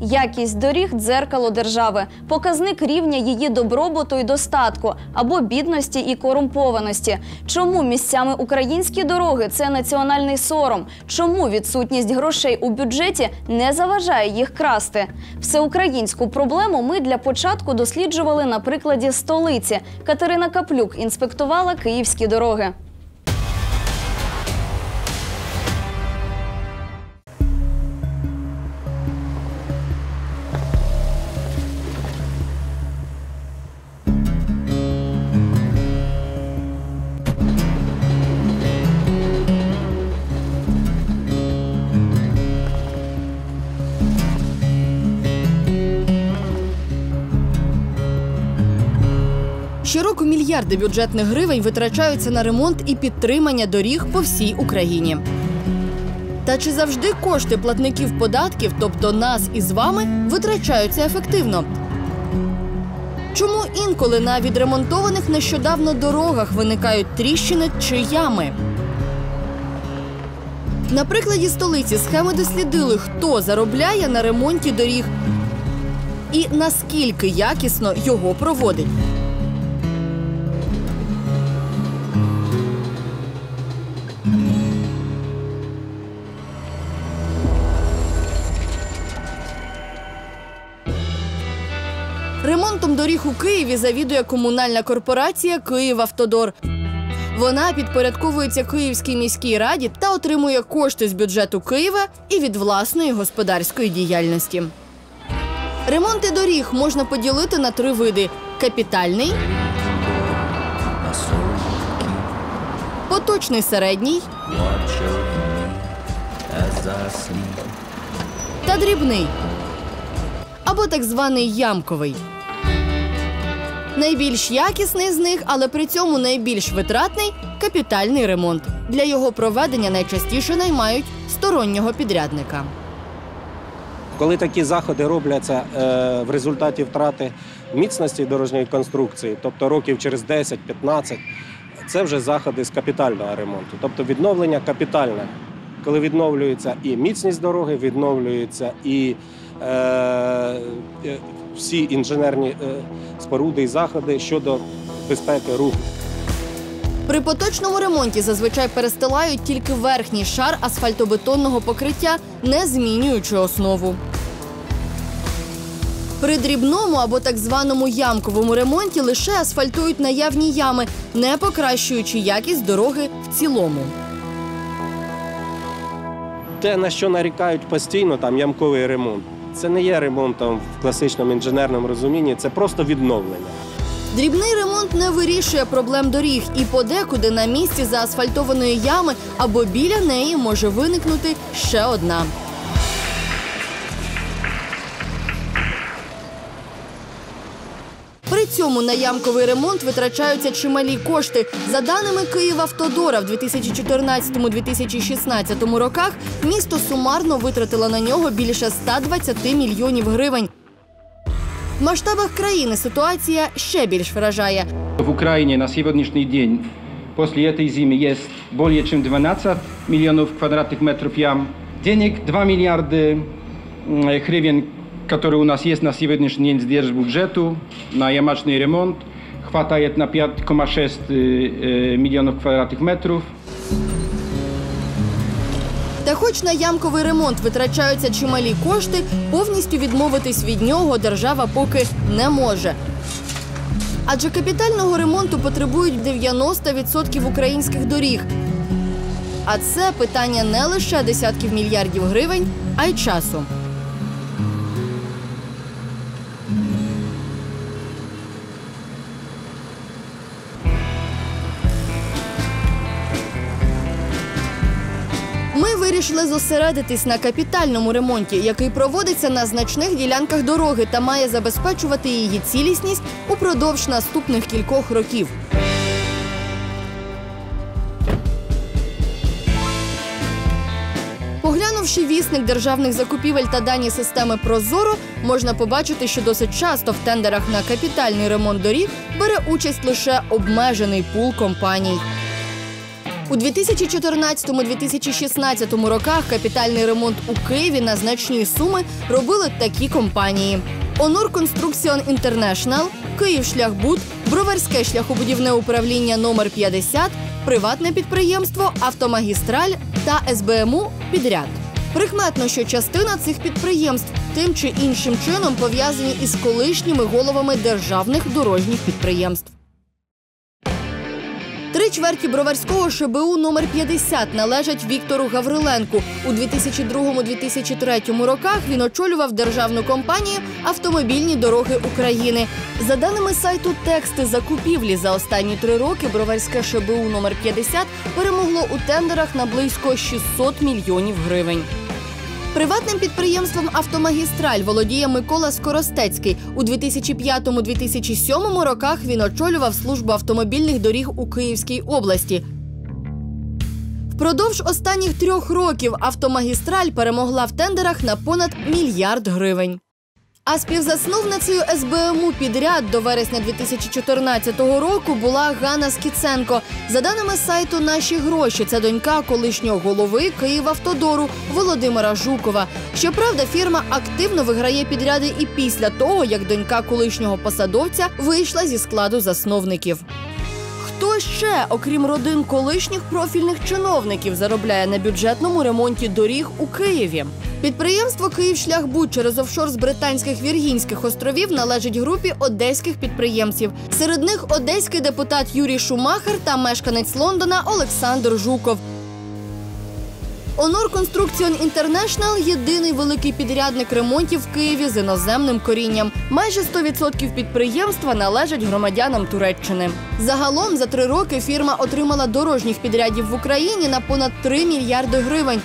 Якість доріг дзеркало держави, показник рівня її добробуту і достатку або бідності і корумпованості. Чому місцями українські дороги це національний сором? Чому відсутність грошей у бюджеті не заважає їх красти? Всеукраїнську проблему ми для початку досліджували на прикладі столиці. Катерина Каплюк інспектувала київські дороги. Щороку мільярди бюджетних гривень витрачаються на ремонт і підтримання доріг по всій Україні. Та чи завжди кошти платників податків, тобто нас і з вами, витрачаються ефективно? Чому інколи на відремонтованих нещодавно дорогах виникають тріщини чи ями? На прикладі столиці схеми дослідили, хто заробляє на ремонті доріг і наскільки якісно його проводить. Ремонтом доріг у Києві завідує комунальна корпорація «Київавтодор». Вона підпорядковується Київській міській раді та отримує кошти з бюджету Києва і від власної господарської діяльності. Ремонти доріг можна поділити на три види: капітальний, поточний середній та дрібний або так званий ямковий. Найбільш якісний з них, але при цьому найбільш витратний капітальний ремонт. Для його проведення найчастіше наймають стороннього підрядника. Коли такі заходи робляться е, в результаті втрати міцності дорожньої конструкції, тобто років через 10-15, це вже заходи з капітального ремонту, тобто відновлення капітальне. Коли відновлюється і міцність дороги, відновлюється і е, е, всі інженерні е, споруди і заходи щодо безпеки руху. При поточному ремонті зазвичай перестилають тільки верхній шар асфальтобетонного покриття, не змінюючи основу. При дрібному або так званому ямковому ремонті лише асфальтують наявні ями, не покращуючи якість дороги в цілому. Те, на що нарікають постійно, там ямковий ремонт, це не є ремонтом в класичному інженерному розумінні, це просто відновлення. Дрібний ремонт не вирішує проблем доріг, і подекуди на місці заасфальтованої ями або біля неї може виникнути ще одна. цьому на ямковий ремонт витрачаються чималі кошти. За даними Київавтодора, в 2014-2016 роках місто сумарно витратило на нього більше 120 мільйонів гривень. В масштабах країни ситуація ще більш вражає. В Украине на сегодняшний день после этой зимы есть более чем 12 миллионов квадратных метров ям. Денег 2 миллиарда м, гривен, которые у нас есть на сегодняшний день с держбюджету на ямачный ремонт, хватает на 5,6 э, э, миллионов квадратных метров. Та хоч на ямковий ремонт витрачаються чималі кошти, повністю відмовитись від нього держава поки не може. Адже капітального ремонту потребують 90% українських доріг. А це питання не лише десятків мільярдів гривень, а й часу. Вирішили зосередитись на капітальному ремонті, який проводиться на значних ділянках дороги та має забезпечувати її цілісність упродовж наступних кількох років. Поглянувши вісник державних закупівель та дані системи Прозоро, можна побачити, що досить часто в тендерах на капітальний ремонт доріг бере участь лише обмежений пул компаній. У 2014-2016 роках капітальний ремонт у Києві на значні суми робили такі компанії: Онур Конструкціон Інтернешнл, Київшляхбуд, Броварське шляхобудівне управління номер 50, приватне підприємство Автомагістраль та СБМУ підряд. Прикметно, що частина цих підприємств тим чи іншим чином пов'язані із колишніми головами державних дорожніх підприємств. Три броварського ШБУ номер 50 належать Віктору Гавриленку. У 2002-2003 роках він очолював державну компанію Автомобільні дороги України. За даними сайту Тексти закупівлі за останні три роки броварське ШБУ номер 50 перемогло у тендерах на близько 600 мільйонів гривень. Приватним підприємством Автомагістраль володіє Микола Скоростецький. У 2005-2007 роках він очолював службу автомобільних доріг у Київській області. Впродовж останніх трьох років автомагістраль перемогла в тендерах на понад мільярд гривень. А співзасновницею СБМУ підряд до вересня 2014 року була Ганна Скіценко. За даними сайту Наші гроші, це донька колишнього голови Київавтодору Володимира Жукова. Щоправда, фірма активно виграє підряди і після того, як донька колишнього посадовця вийшла зі складу засновників. Хто ще, окрім родин колишніх профільних чиновників, заробляє на бюджетному ремонті доріг у Києві? Підприємство «Київшляхбуд» через офшор з британських Віргінських островів належить групі одеських підприємців. Серед них одеський депутат Юрій Шумахер та мешканець Лондона Олександр Жуков. Онор Конструкціон Інтернешнл єдиний великий підрядник ремонтів в Києві з іноземним корінням. Майже 100% підприємства належать громадянам Туреччини. Загалом за три роки фірма отримала дорожніх підрядів в Україні на понад 3 мільярди гривень.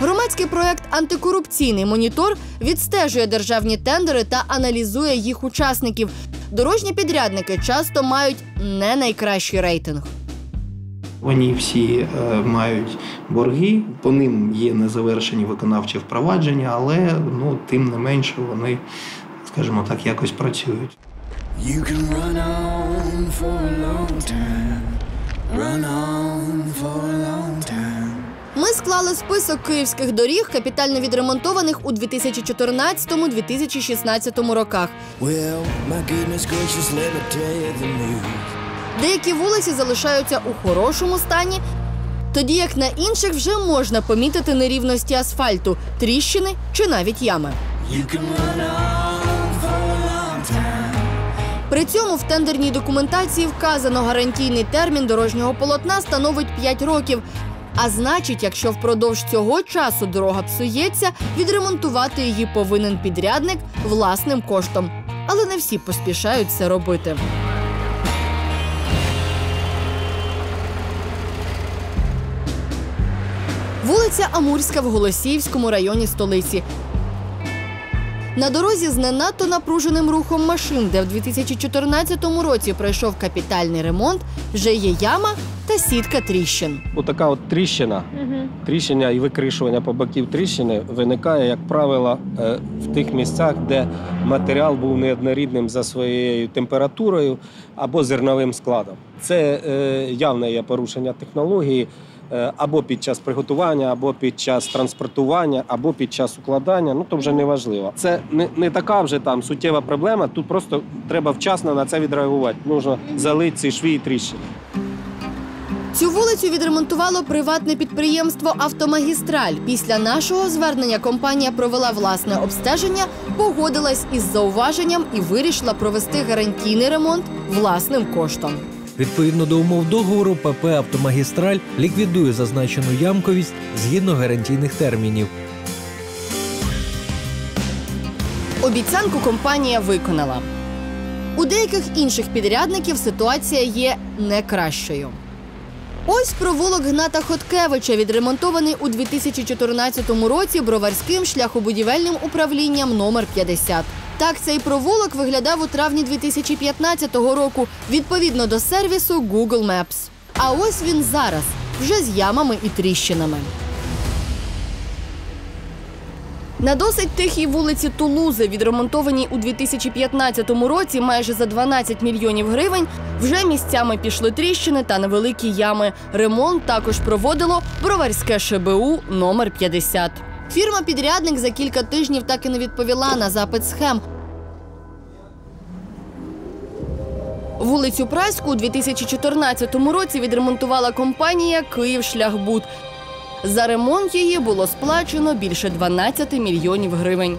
Громадський проект Антикорупційний монітор відстежує державні тендери та аналізує їх учасників. Дорожні підрядники часто мають не найкращий рейтинг. Вони всі е, мають борги, по ним є незавершені виконавчі впровадження, але ну тим не менше вони, скажімо так, якось працюють. You can run on for a long time. Run on for a long time. Ми склали список київських доріг, капітально відремонтованих у 2014-2016 роках. Well, my goodness gracious, let me tell you the news. Деякі вулиці залишаються у хорошому стані, тоді як на інших вже можна помітити нерівності асфальту, тріщини чи навіть ями. При цьому в тендерній документації вказано гарантійний термін дорожнього полотна становить 5 років. А значить, якщо впродовж цього часу дорога псується, відремонтувати її повинен підрядник власним коштом. Але не всі поспішають це робити. Вулиця Амурська в Голосіївському районі столиці. На дорозі з не надто напруженим рухом машин, де в 2014 році пройшов капітальний ремонт, вже є яма та сітка тріщин. Отака от тріщина, тріщина і викришування по боків тріщини виникає, як правило, е, в тих місцях, де матеріал був неоднорідним за своєю температурою або зерновим складом. Це е, явне є порушення технології. Е, Або під час приготування, або під час транспортування, або під час укладання. Ну то вже не важливо. Це не, не така вже там суттєва проблема. Тут просто треба вчасно на це відреагувати. Нужно залити ці шві і тріщини. Цю вулицю відремонтувало приватне підприємство Автомагістраль. Після нашого звернення компанія провела власне обстеження, погодилась із зауваженням і вирішила провести гарантійний ремонт власним коштом. Відповідно до умов договору, ПП Автомагістраль ліквідує зазначену ямковість згідно гарантійних термінів. Обіцянку компанія виконала. У деяких інших підрядників ситуація є не кращою. Ось провулок Гната Хоткевича, відремонтований у 2014 році броварським шляхобудівельним управлінням номер 50. Так цей провулок виглядав у травні 2015 року відповідно до сервісу Google Maps. А ось він зараз, вже з ямами і тріщинами. На досить тихій вулиці Тулузи, відремонтованій у 2015 році майже за 12 мільйонів гривень, вже місцями пішли тріщини та невеликі ями. Ремонт також проводило броварське ШБУ номер 50. Фірма-підрядник за кілька тижнів так і не відповіла на запит схем. Вулицю Праську у 2014 році відремонтувала компанія «Київшляхбуд». За ремонт її було сплачено більше 12 мільйонів гривень.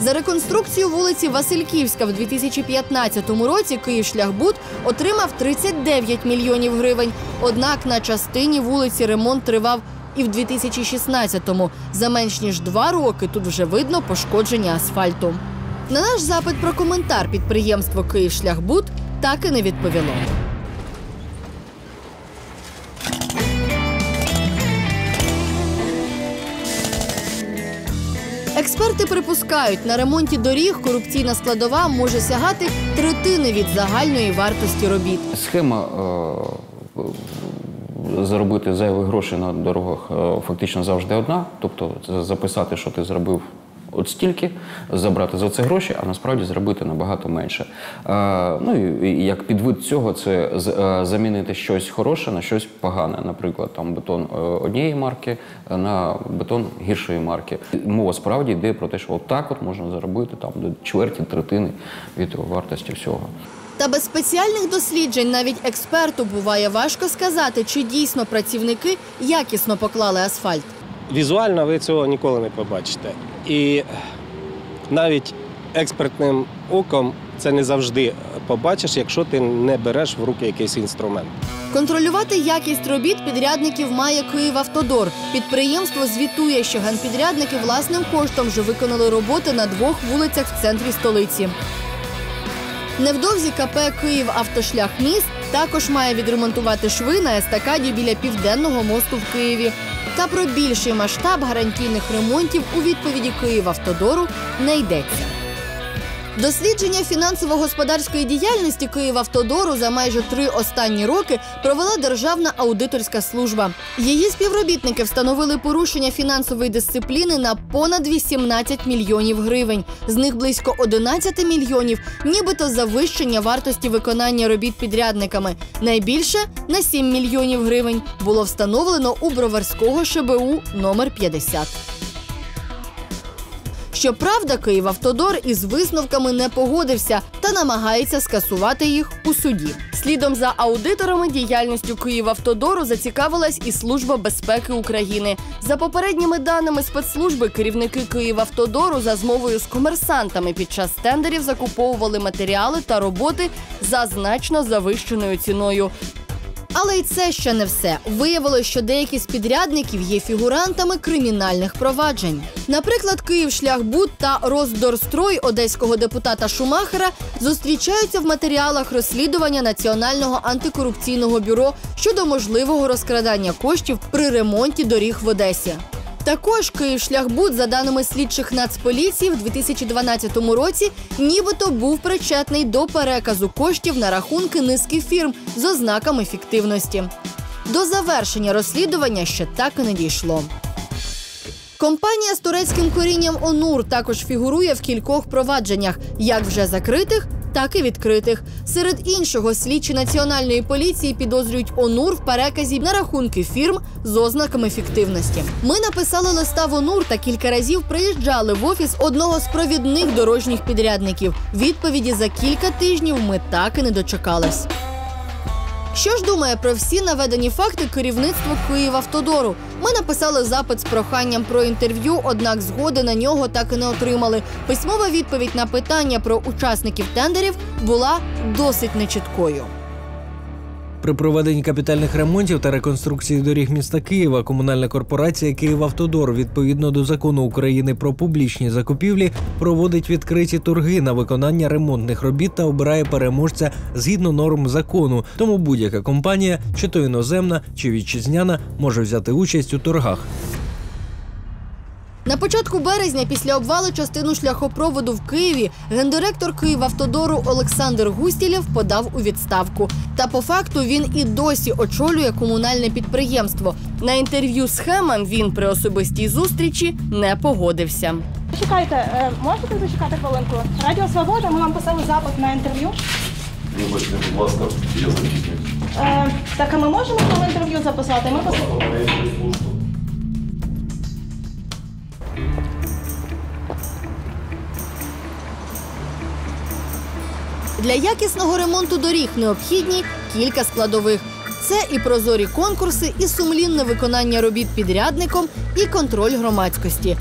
За реконструкцію вулиці Васильківська в 2015 році «Київшляхбуд» отримав 39 мільйонів гривень. Однак на частині вулиці ремонт тривав і в 2016-му. За менш ніж два роки тут вже видно пошкодження асфальту. На наш запит про коментар підприємство «Київшляхбуд» так і не відповіло. Експерти припускають, на ремонті доріг корупційна складова може сягати третини від загальної вартості робіт. Схема е, заробити зайві гроші на дорогах е, фактично завжди одна. Тобто записати, що ти зробив от стільки, забрати за це гроші, а насправді зробити набагато менше. Е, ну і як підвид цього, це з- е, замінити щось хороше на щось погане. Наприклад, там бетон однієї марки на бетон гіршої марки. Мова справді йде про те, що отак от можна заробити там до чверті, третини від вартості всього. Та без спеціальних досліджень навіть експерту буває важко сказати, чи дійсно працівники якісно поклали асфальт. Візуально ви цього ніколи не побачите. І навіть експертним оком це не завжди побачиш, якщо ти не береш в руки якийсь інструмент. Контролювати якість робіт підрядників має Київавтодор. Підприємство звітує, що генпідрядники власним коштом вже виконали роботи на двох вулицях в центрі столиці. Невдовзі КП Київ Автошлях міст також має відремонтувати шви на естакаді біля південного мосту в Києві. Та про більший масштаб гарантійних ремонтів у відповіді Київавтодору не йдеться. Дослідження фінансово-господарської діяльності Київавтодору за майже три останні роки провела Державна аудиторська служба. Її співробітники встановили порушення фінансової дисципліни на понад 18 мільйонів гривень. З них близько 11 мільйонів, нібито завищення вартості виконання робіт підрядниками. Найбільше на 7 мільйонів гривень було встановлено у Броварського ШБУ номер 50. Щоправда, Київавтодор із висновками не погодився та намагається скасувати їх у суді. Слідом за аудиторами діяльністю Київавтодору зацікавилась і Служба безпеки України. За попередніми даними спецслужби, керівники Київавтодору за змовою з комерсантами під час тендерів закуповували матеріали та роботи за значно завищеною ціною. Але й це ще не все. Виявилось, що деякі з підрядників є фігурантами кримінальних проваджень. Наприклад, Київшляхбуд та Роздорстрой одеського депутата Шумахера зустрічаються в матеріалах розслідування Національного антикорупційного бюро щодо можливого розкрадання коштів при ремонті доріг в Одесі. Також Київшляхбуд, за даними слідчих Нацполіції, в 2012 році нібито був причетний до переказу коштів на рахунки низки фірм з ознаками фіктивності. До завершення розслідування ще так і не дійшло. Компанія з турецьким корінням Онур також фігурує в кількох провадженнях, як вже закритих, так і відкритих. Серед іншого, слідчі національної поліції підозрюють Онур в переказі на рахунки фірм з ознаками фіктивності. Ми написали листа в Онур та кілька разів приїжджали в офіс одного з провідних дорожніх підрядників. Відповіді за кілька тижнів ми так і не дочекались. Що ж думає про всі наведені факти керівництво Київавтодору? Ми написали запит з проханням про інтерв'ю, однак згоди на нього так і не отримали. Письмова відповідь на питання про учасників тендерів була досить нечіткою. При проведенні капітальних ремонтів та реконструкції доріг міста Києва комунальна корпорація «Київавтодор» відповідно до закону України про публічні закупівлі проводить відкриті торги на виконання ремонтних робіт та обирає переможця згідно норм закону. Тому будь-яка компанія, чи то іноземна, чи вітчизняна, може взяти участь у торгах. На початку березня, після обвалу частину шляхопроводу в Києві, гендиректор Київавтодору Олександр Густілєв подав у відставку. Та по факту він і досі очолює комунальне підприємство. На інтерв'ю з Хемом він при особистій зустрічі не погодився. Чекайте, е, можете зачекати хвилинку? Радіо Свобода, ми вам писали запит на інтерв'ю. Вибачте, будь ласка, я запізнююсь. Е, так, а ми можемо вам інтерв'ю записати? Ми пос- Для якісного ремонту доріг необхідні кілька складових. Це і прозорі конкурси, і сумлінне виконання робіт підрядником, і контроль громадськості.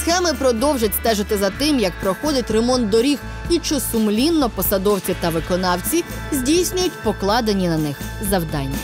Схеми продовжать стежити за тим, як проходить ремонт доріг, і чи сумлінно посадовці та виконавці здійснюють покладені на них завдання.